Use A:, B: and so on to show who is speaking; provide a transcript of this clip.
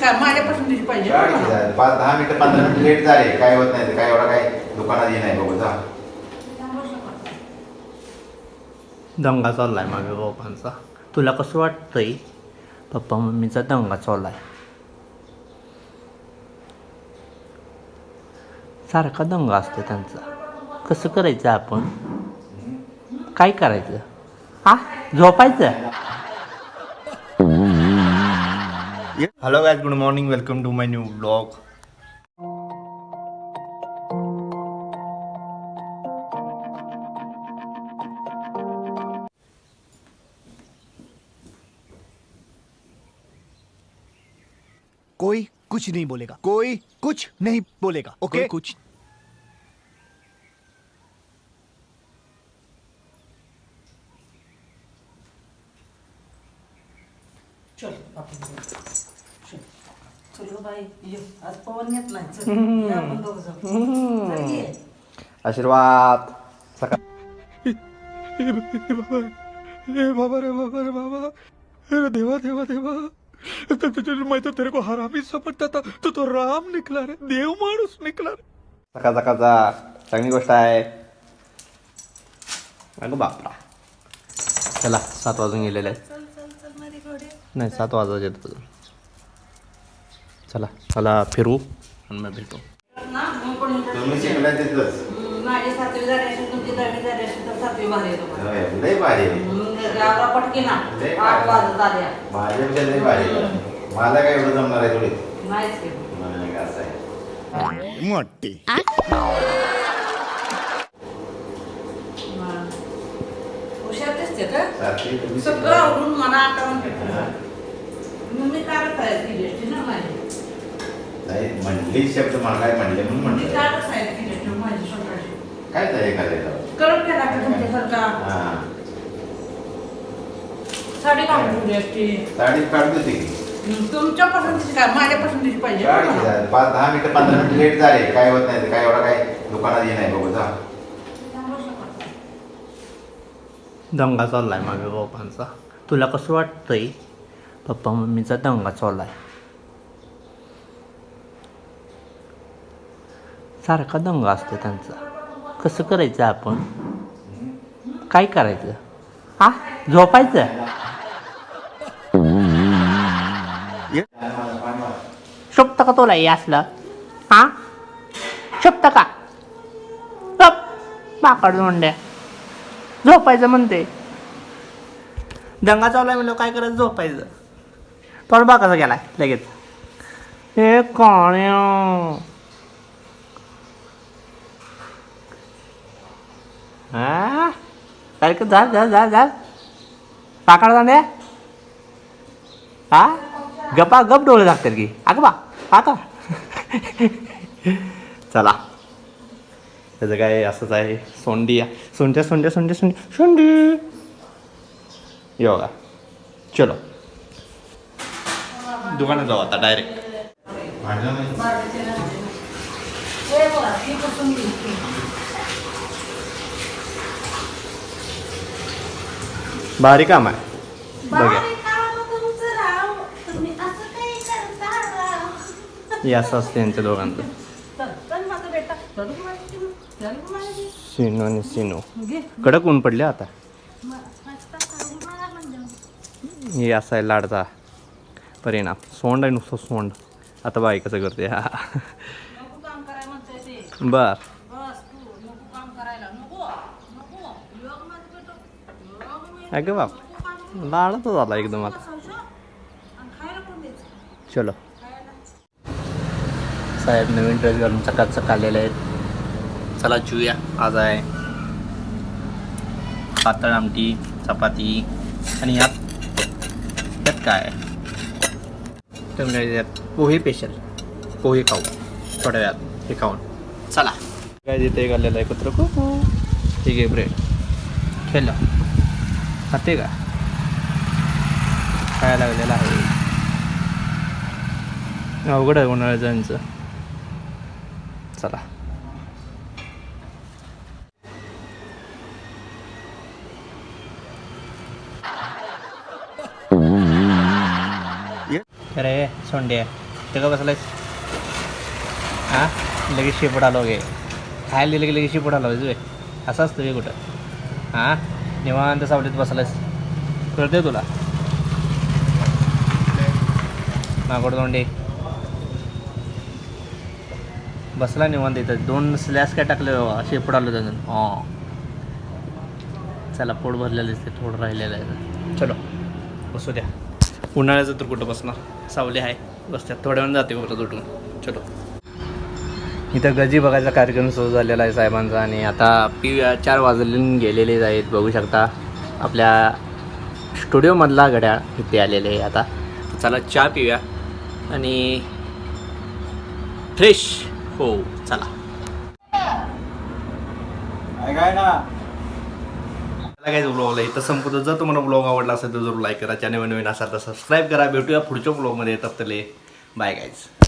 A: काय माझ्या पाहिजे.
B: गाडी
A: मला.
B: जा. पाच दहा मिनिटं पंधरा मिनिटं लेट झाले. काय होत नाही काय एवढा काय दुकानात ये नाही बघू जा.
C: दंगा चाललाय माझ्या बाबांचा तुला कसं वाटतंय? पप्पा मम्मीचा दंगा चाललाय. सारखा दंगा असतो त्यांचा. कसं करायचं आपण? काय करायचं? हा? झोपायचं? Hello guys good morning welcome to my new blog
D: कोई कुछ नहीं बोलेगा कोई कुछ नहीं बोलेगा ओके okay? कुछ.
A: चल. बाई आज पवन नाही.
C: आशीर्वाद. सकाळ
D: हे बाबा. रे बाबा रे बाबा. अरे देवा देवा देवा. मैं तो तेरे को हरामी समझता था तू तो राम निकला रे देव माणूस निकला रे.
C: सकाळ सकाळचा चांगली गोष्ट आहे. अगं बापरा. चला सात वाजून गेलेले आहेत.
A: चल चल चल माझी घोडे.
C: नाही सात वाजत येत अजून. चला चला फिरू आणि मग भेटू
A: ना मग कोणी म्हणतं,
B: तुम्ही शिकला तिथलंच
A: हम्म, माझी सातवी झाली असेल तुमची दहावी झाली असेल तर सातवी भारी येतो मला.
B: होय, लय भारी आहे.
A: मग गावला पटकी ना
B: लय
A: आठ
B: भारी.
A: वाजत आल्या
B: माझ्यापेक्षा लय भारी आहे. मला काय एवढं जमणार आहे थोडी
A: नाहीच केलं
B: मला नाही का असं आहे
D: मोटी
A: मग. हुशार दिसते का
B: सारखी तुम्ही
A: सगळं
B: शिकला.
A: आवडून मला आठवण
B: हा.
A: मग मी लिस्ट ना माझी
B: नाही म्हणली शब्द मला काय म्हणले म्हणून म्हणलं
A: ती
B: काय तयारी करायचं
A: करत केला का तुमच्यासारखा.
B: हा.
A: साडी काढून ठेवली असती.
B: साडी काढत
A: हम्म, तुमच्या पसंतीची काय? माझ्या पसंतीची पाहिजे.
B: पाच दहा मिनिटं पंधरा मिनिटं लेट झाले. काय होत नाही काय एवढा काय दुकानात ये नाही बघू जा.
C: दंगा चाललाय माझ्या बाबांचा तुला कसं वाटतंय? पप्पा मम्मीचा दंगा चाललाय. सारखा दंगा असतो त्यांचा. कसं करायचं आपण? काय करायचं? हा? झोपायचं? शोभतं का तुला हे असलं? हा? शोभतं का? गप, माकड म्हणल्या झोपायचं म्हणते. दंगा चावलाय म्हणलं काय करायचं? झोपायचं. तोडबा कसा गेलाय लगेच. हे कोण्या. हा? सारखं जा जा जा जा पाकाड जाणे? हा? गप्पा गप डोळे लागतात की. अगं बा आता चला. त्याचं काय असंच आहे सोंडी सोंड्या सोंड्या सोंड्या सोंड्या सोंडी. योगा चलो. दुकानात जाऊ आता डायरेक्ट
B: भांडलं नाही
A: बारडीचे नसते. हे बघा, ही पसंत केली.
C: भारी काम आहे बघा.
A: तुम्ही असं
C: असते यांच्या दोघांचं. सिनो आणि सिनो. कडक ऊन पडले आता.
A: म्हणजे.
C: हे असा आहे लाडचा परिणाम. सोंड आहे नुसतं सोंड. आता बाई कसं करते. हा. बर
A: बस तू नको काम करायला नको नको योग माझं बेटं. योग मी.
C: अगं बाप
A: नको
C: लाडाचा झाला एकदम आता. चलो. साहेब नवीन ड्रेस घालून सकाळ चक आलेले आहेत. चला जुया आज आहे पातळ आमटी चपाती आणि यात त्यात काय? आहे काय यात पोहे स्पेशल पोहे खाऊ. थोड्या वेळात हे खाऊन. चला. काय तिथे घाललेलं आहे कुत्र खूप ठीक आहे ब्रेड खेळलं खाते का? खायला लागलेलं आहे. अवघड आहे उन्हाळ्याचं चला. अरे सोंडे ते का बसलायस? हां? लगेच शेपूट आलो गे. खायला दिलं की लगेच शेपूट आलो असं असतं हे कुठं? हां? निवांत सावलीत बसलास कळते तुला? मागोड तोंडे. बसला निवांत इथं. दोन स्लॅस काय टाकले बाबा? शेपड आलो त्यातून. हां. चला पोट भरलेलं दिसते थोडं राहिलेलं आहे. चलो बसू द्या. उन्हाळ्याचं तर कुठं बसणार? सावली आहे. बसत्यात थोड्या वेळ जाते बरं उठून. चलो. इथं गजी बघायचा कार्यक्रम सुरू झालेला आहे साहेबांचा आणि आता पी चार वाजले गेलेलेच आहेत बघू शकता. आपल्या स्टुडिओमधला घड्याळ इथे आलेले आहे आता. चला चहा पिऊया. आणि फ्रेश हो चला. काय ब्लॉगला इथं संपतो जर तुम्हाला ब्लॉग आवडला असेल तर जरूर लाईक करा. चॅनल नवीन असाल तर सबस्क्राईब करा. भेटूया पुढच्या ब्लॉगमध्ये तप्तले बाय गाईज